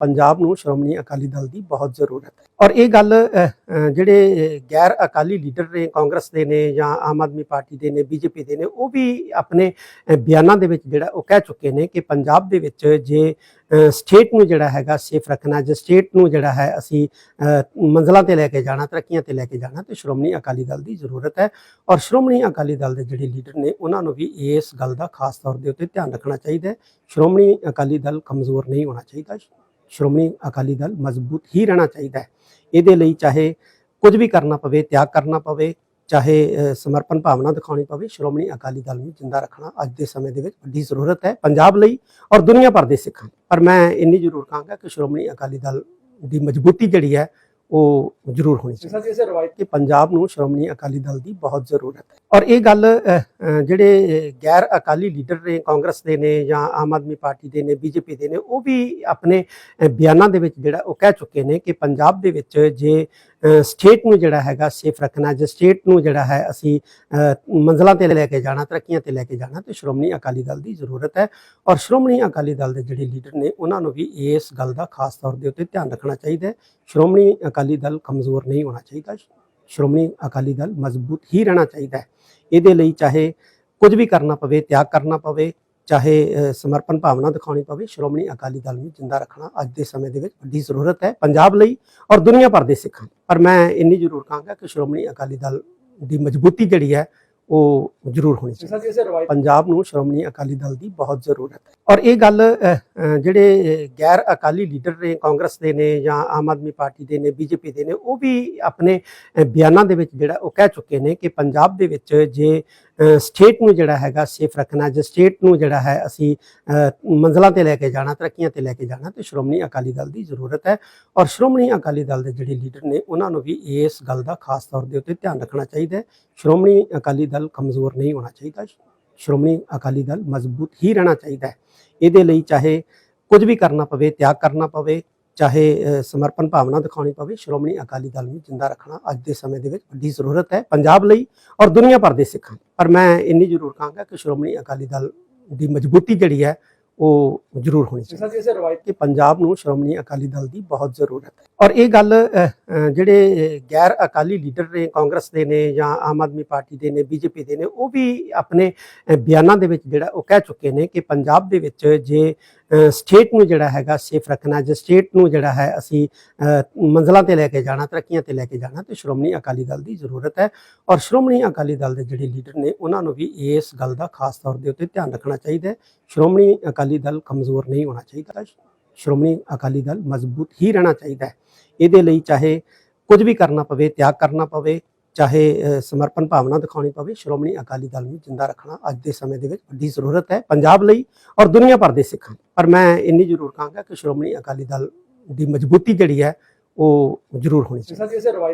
ਪੰਜਾਬ ਨੂੰ ਸ਼੍ਰੋਮਣੀ ਅਕਾਲੀ ਦਲ ਦੀ ਬਹੁਤ ਜ਼ਰੂਰਤ ਹੈ। ਔਰ ਇਹ ਗੱਲ ਜਿਹੜੇ ਗੈਰ ਅਕਾਲੀ ਲੀਡਰ ਨੇ ਕਾਂਗਰਸ ਦੇ ਨੇ ਜਾਂ ਆਮ ਆਦਮੀ ਪਾਰਟੀ ਦੇ ਨੇ ਬੀਜੇਪੀ ਦੇ ਨੇ ਉਹ ਵੀ ਆਪਣੇ ਬਿਆਨਾਂ ਦੇ ਵਿੱਚ ਜਿਹੜਾ ਉਹ ਕਹਿ ਚੁੱਕੇ ਨੇ ਕਿ ਪੰਜਾਬ ਦੇ ਵਿੱਚ ਜੇ ਸਟੇਟ ਨੂੰ ਜਿਹੜਾ ਹੈਗਾ ਸੇਫ ਰੱਖਣਾ ਜੇ ਸਟੇਟ ਨੂੰ ਜਿਹੜਾ ਹੈ ਅਸੀਂ ਅ, ਮੰਜ਼ਲਾਂ ਤੇ ਲੈ ਕੇ ਜਾਣਾ ਤਰੱਕੀਆਂ ਤੇ ਲੈ ਕੇ ਜਾਣਾ ਤੇ ਸ਼੍ਰੋਮਣੀ ਅਕਾਲੀ ਦਲ ਦੀ ਜ਼ਰੂਰਤ ਹੈ। ਔਰ ਸ਼੍ਰੋਮਣੀ ਅਕਾਲੀ ਦਲ ਦੇ ਜਿਹੜੇ ਲੀਡਰ ਨੇ ਉਹਨਾਂ ਨੂੰ ਵੀ ਇਸ ਗੱਲ ਦਾ ਖਾਸ ਤੌਰ ਦੇ ਉੱਤੇ ਧਿਆਨ ਰੱਖਣਾ ਚਾਹੀਦਾ ਹੈ। ਸ਼੍ਰੋਮਣੀ ਅਕਾਲੀ ਦਲ ਕਮਜ਼ੋਰ ਨਹੀਂ ਹੋਣਾ ਚਾਹੀਦਾ। ਸ਼੍ਰੋਮਣੀ ਅਕਾਲੀ ਦਲ ਮਜ਼ਬੂਤ ਹੀ ਰਹਿਣਾ ਚਾਹੀਦਾ ਹੈ ਇਹਦੇ ਲਈ ਚਾਹੇ ਕੁਝ ਵੀ ਕਰਨਾ ਪਵੇ, ਤਿਆਗ ਕਰਨਾ ਪਵੇ, ਚਾਹੇ ਸਮਰਪਣ ਭਾਵਨਾ ਦਿਖਾਉਣੀ ਪਵੇ, ਸ਼੍ਰੋਮਣੀ ਅਕਾਲੀ ਦਲ ਨੂੰ ਜਿੰਦਾ ਰੱਖਣਾ ਅੱਜ ਦੇ ਸਮੇਂ ਦੇ ਵਿੱਚ ਵੱਡੀ ਜ਼ਰੂਰਤ ਹੈ ਪੰਜਾਬ ਲਈ ਔਰ ਦੁਨੀਆ ਭਰ ਦੇ ਸਿੱਖਾਂ ਲਈ। ਪਰ ਮੈਂ ਇੰਨੀ ਜ਼ਰੂਰ ਕਹਾਂਗਾ ਕਿ ਸ਼੍ਰੋਮਣੀ ਅਕਾਲੀ ਦਲ ਦੀ ਮਜ਼ਬੂਤੀ ਜਿਹੜੀ ਹੈ ਉਹ ਜ਼ਰੂਰ ਹੋਣੀ ਚਾਹੀਦੀ। ਹੈ ਕਿ ਪੰਜਾਬ ਨੂੰ ਸ਼੍ਰੋਮਣੀ ਅਕਾਲੀ ਦਲ ਦੀ ਬਹੁਤ ਜ਼ਰੂਰਤ ਹੈ। ਔਰ ਇਹ ਗੱਲ ਜਿਹੜੇ ਗੈਰ ਅਕਾਲੀ ਲੀਡਰ ਨੇ ਕਾਂਗਰਸ ਦੇ ਨੇ ਜਾਂ ਆਮ ਆਦਮੀ ਪਾਰਟੀ ਦੇ ਨੇ ਬੀਜੇਪੀ ਦੇ ਨੇ ਉਹ ਵੀ ਆਪਣੇ ਬਿਆਨਾਂ ਦੇ ਵਿੱਚ ਜਿਹੜਾ ਉਹ ਕਹਿ ਚੁੱਕੇ ਨੇ ਕਿ ਪੰਜਾਬ ਦੇ ਵਿੱਚ ਜੇ ਸਟੇਟ ਨੂੰ ਜਿਹੜਾ ਹੈਗਾ ਸੇਫ ਰੱਖਣਾ ਜੇ ਸਟੇਟ ਨੂੰ ਜਿਹੜਾ ਹੈ ਅਸੀਂ ਅ, ਮੰਜ਼ਲਾਂ ਤੇ ਲੈ ਕੇ ਜਾਣਾ ਤਰੱਕੀਆਂ ਤੇ ਲੈ ਕੇ ਜਾਣਾ ਤੇ ਸ਼੍ਰੋਮਣੀ ਅਕਾਲੀ ਦਲ ਦੀ ਜ਼ਰੂਰਤ ਹੈ। ਔਰ ਸ਼੍ਰੋਮਣੀ ਅਕਾਲੀ ਦਲ ਦੇ ਜਿਹੜੇ ਲੀਡਰ ਨੇ ਉਹਨਾਂ ਨੂੰ ਵੀ ਇਸ ਗੱਲ ਦਾ ਖਾਸ ਤੌਰ ਦੇ ਉੱਤੇ ਧਿਆਨ ਰੱਖਣਾ ਚਾਹੀਦਾ ਹੈ। ਸ਼੍ਰੋਮਣੀ ਅਕਾਲੀ ਦਲ ਕਮਜ਼ੋਰ ਨਹੀਂ ਹੋਣਾ ਚਾਹੀਦਾ। ਸ਼੍ਰੋਮਣੀ ਅਕਾਲੀ ਦਲ ਮਜ਼ਬੂਤ ਹੀ ਰਹਿਣਾ ਚਾਹੀਦਾ ਹੈ। ਇਹਦੇ ਲਈ ਚਾਹੇ ਕੁਝ ਵੀ ਕਰਨਾ ਪਵੇ ਤਿਆਗ ਕਰਨਾ ਪਵੇ ਚਾਹੇ ਸਮਰਪਣ ਭਾਵਨਾ ਦਿਖਾਉਣੀ ਪਵੇ ਸ਼੍ਰੋਮਣੀ ਅਕਾਲੀ ਦਲ ਨੂੰ ਜਿੰਦਾ ਰੱਖਣਾ ਅੱਜ ਦੇ ਸਮੇਂ ਦੇ ਵਿੱਚ ਵੱਡੀ ਜ਼ਰੂਰਤ ਹੈ ਪੰਜਾਬ ਲਈ ਔਰ ਦੁਨੀਆ ਭਰ ਦੇ ਸਿੱਖਾਂ ਪਰ ਮੈਂ ਇੰਨੀ ਜ਼ਰੂਰ ਕਹਾਂਗਾ ਕਿ ਸ਼੍ਰੋਮਣੀ ਅਕਾਲੀ ਦਲ ਦੀ ਮਜ਼ਬੂਤੀ ਜਿਹੜੀ ਹੈ ਉਹ ਜ਼ਰੂਰ ਹੋਣੀ ਚਾਹੀਦੀ ਹੈ ਪੰਜਾਬ ਨੂੰ ਸ਼੍ਰੋਮਣੀ ਅਕਾਲੀ ਦਲ ਦੀ ਬਹੁਤ ਜ਼ਰੂਰਤ ਹੈ। ਔਰ ਇਹ ਗੱਲ ਜਿਹੜੇ ਗੈਰ ਅਕਾਲੀ ਲੀਡਰ ਨੇ ਕਾਂਗਰਸ ਦੇ ਨੇ ਜਾਂ ਆਮ ਆਦਮੀ ਪਾਰਟੀ ਦੇ ਨੇ ਬੀਜੇਪੀ ਦੇ ਨੇ ਉਹ ਵੀ ਆਪਣੇ ਬਿਆਨਾਂ ਦੇ ਵਿੱਚ ਜਿਹੜਾ ਉਹ ਕਹਿ ਚੁੱਕੇ ਨੇ ਕਿ ਪੰਜਾਬ ਦੇ ਵਿੱਚ ਜੇ ਸਟੇਟ ਨੂੰ ਜਿਹੜਾ ਹੈਗਾ ਸੇਫ ਰੱਖਣਾ ਜੇ ਸਟੇਟ ਨੂੰ ਜਿਹੜਾ ਹੈ ਅਸੀਂ ਅ, ਮੰਜ਼ਲਾਂ ਤੇ ਲੈ ਕੇ ਜਾਣਾ ਤਰੱਕੀਆਂ ਤੇ ਲੈ ਕੇ ਜਾਣਾ ਤੇ ਸ਼੍ਰੋਮਣੀ ਅਕਾਲੀ ਦਲ ਦੀ ਜ਼ਰੂਰਤ ਹੈ। ਔਰ ਸ਼੍ਰੋਮਣੀ ਅਕਾਲੀ ਦਲ ਦੇ ਜਿਹੜੇ ਲੀਡਰ ਨੇ ਉਹਨਾਂ ਨੂੰ ਵੀ ਇਸ ਗੱਲ ਦਾ ਖਾਸ ਤੌਰ ਦੇ ਉੱਤੇ ਧਿਆਨ ਰੱਖਣਾ ਚਾਹੀਦਾ ਹੈ। ਸ਼੍ਰੋਮਣੀ ਅਕਾਲੀ ਦਲ ਕਮਜ਼ੋਰ ਨਹੀਂ ਹੋਣਾ ਚਾਹੀਦਾ। ਸ਼੍ਰੋਮਣੀ ਅਕਾਲੀ ਦਲ ਮਜ਼ਬੂਤ ਹੀ ਰਹਿਣਾ ਚਾਹੀਦਾ ਹੈ। ਇਹਦੇ ਲਈ ਚਾਹੇ ਕੁਝ ਵੀ ਕਰਨਾ ਪਵੇ ਤਿਆਗ ਕਰਨਾ ਪਵੇ ਚਾਹੇ ਸਮਰਪਣ ਭਾਵਨਾ ਦਿਖਾਉਣੀ ਪਵੇ ਸ਼੍ਰੋਮਣੀ ਅਕਾਲੀ ਦਲ ਨੂੰ ਜਿੰਦਾ ਰੱਖਣਾ ਅੱਜ ਦੇ ਸਮੇਂ ਦੇ ਵਿੱਚ ਵੱਡੀ ਜ਼ਰੂਰਤ ਹੈ ਪੰਜਾਬ ਲਈ ਔਰ ਦੁਨੀਆ ਭਰ ਦੇ ਸਿੱਖਾਂ ਪਰ ਮੈਂ ਇੰਨੀ ਜ਼ਰੂਰ ਕਹਾਂਗਾ ਕਿ ਸ਼੍ਰੋਮਣੀ ਅਕਾਲੀ ਦਲ ਦੀ ਮਜ਼ਬੂਤੀ ਜਿਹੜੀ ਹੈ ਉਹ ਜ਼ਰੂਰ ਹੋਣੀ ਚਾਹੀਦੀ ਹੈ ਕਿ ਪੰਜਾਬ ਨੂੰ ਸ਼੍ਰੋਮਣੀ ਅਕਾਲੀ ਦਲ ਦੀ ਬਹੁਤ ਜ਼ਰੂਰਤ ਹੈ। ਔਰ ਇਹ ਗੱਲ ਜਿਹੜੇ ਗੈਰ ਅਕਾਲੀ ਲੀਡਰ ਨੇ ਕਾਂਗਰਸ ਦੇ ਨੇ ਜਾਂ ਆਮ ਆਦਮੀ ਪਾਰਟੀ ਦੇ ਨੇ ਬੀਜੇਪੀ ਦੇ ਨੇ ਉਹ ਵੀ ਆਪਣੇ ਬਿਆਨਾਂ ਦੇ ਵਿੱਚ ਜਿਹੜਾ ਉਹ ਕਹਿ ਚੁੱਕੇ ਨੇ ਕਿ ਪੰਜਾਬ ਦੇ ਵਿੱਚ ਜੇ ਸਟੇਟ ਨੂੰ ਜਿਹੜਾ ਹੈਗਾ ਸੇਫ ਰੱਖਣਾ ਜੇ ਸਟੇਟ ਨੂੰ ਜਿਹੜਾ ਹੈ ਅਸੀਂ ਅ, ਮੰਜ਼ਲਾਂ ਤੇ ਲੈ ਕੇ ਜਾਣਾ ਤਰੱਕੀਆਂ ਤੇ ਲੈ ਕੇ ਜਾਣਾ ਤੇ ਸ਼੍ਰੋਮਣੀ ਅਕਾਲੀ ਦਲ ਦੀ ਜ਼ਰੂਰਤ ਹੈ। ਔਰ ਸ਼੍ਰੋਮਣੀ ਅਕਾਲੀ ਦਲ ਦੇ ਜਿਹੜੇ ਲੀਡਰ ਨੇ ਉਹਨਾਂ ਨੂੰ ਵੀ ਇਸ ਗੱਲ ਦਾ ਖਾਸ ਤੌਰ ਦੇ ਉੱਤੇ ਧਿਆਨ ਰੱਖਣਾ ਚਾਹੀਦਾ ਹੈ। ਸ਼੍ਰੋਮਣੀ ਅਕਾਲੀ ਦਲ ਕਮਜ਼ੋਰ ਨਹੀਂ ਹੋਣਾ ਚਾਹੀਦਾ। ਸ਼੍ਰੋਮਣੀ ਅਕਾਲੀ ਦਲ ਮਜ਼ਬੂਤ ਹੀ ਰਹਿਣਾ ਚਾਹੀਦਾ ਹੈ। ਇਹਦੇ ਲਈ ਚਾਹੇ ਕੁਝ ਵੀ ਕਰਨਾ ਪਵੇ, ਤਿਆਗ ਕਰਨਾ ਪਵੇ, ਚਾਹੇ ਸਮਰਪਣ ਭਾਵਨਾ ਦਿਖਾਉਣੀ ਪਵੇ, ਸ਼੍ਰੋਮਣੀ ਅਕਾਲੀ ਦਲ ਨੂੰ ਜਿੰਦਾ ਰੱਖਣਾ ਅੱਜ ਦੇ ਸਮੇਂ ਦੇ ਵਿੱਚ ਵੱਡੀ ਜ਼ਰੂਰਤ ਹੈ ਪੰਜਾਬ ਲਈ ਔਰ ਦੁਨੀਆ ਭਰ ਦੇ ਸਿੱਖਾਂ ਪਰ ਮੈਂ ਇੰਨੀ ਜ਼ਰੂਰ ਕਹਾਂਗਾ ਕਿ ਸ਼੍ਰੋਮਣੀ ਅਕਾਲੀ ਦਲ ਦੀ ਮਜ਼ਬੂਤੀ ਜਿਹੜੀ ਹੈ, ਉਹ ਜ਼ਰੂਰ ਹੋਣੀ ਚਾਹੀਦੀ ਹੈ।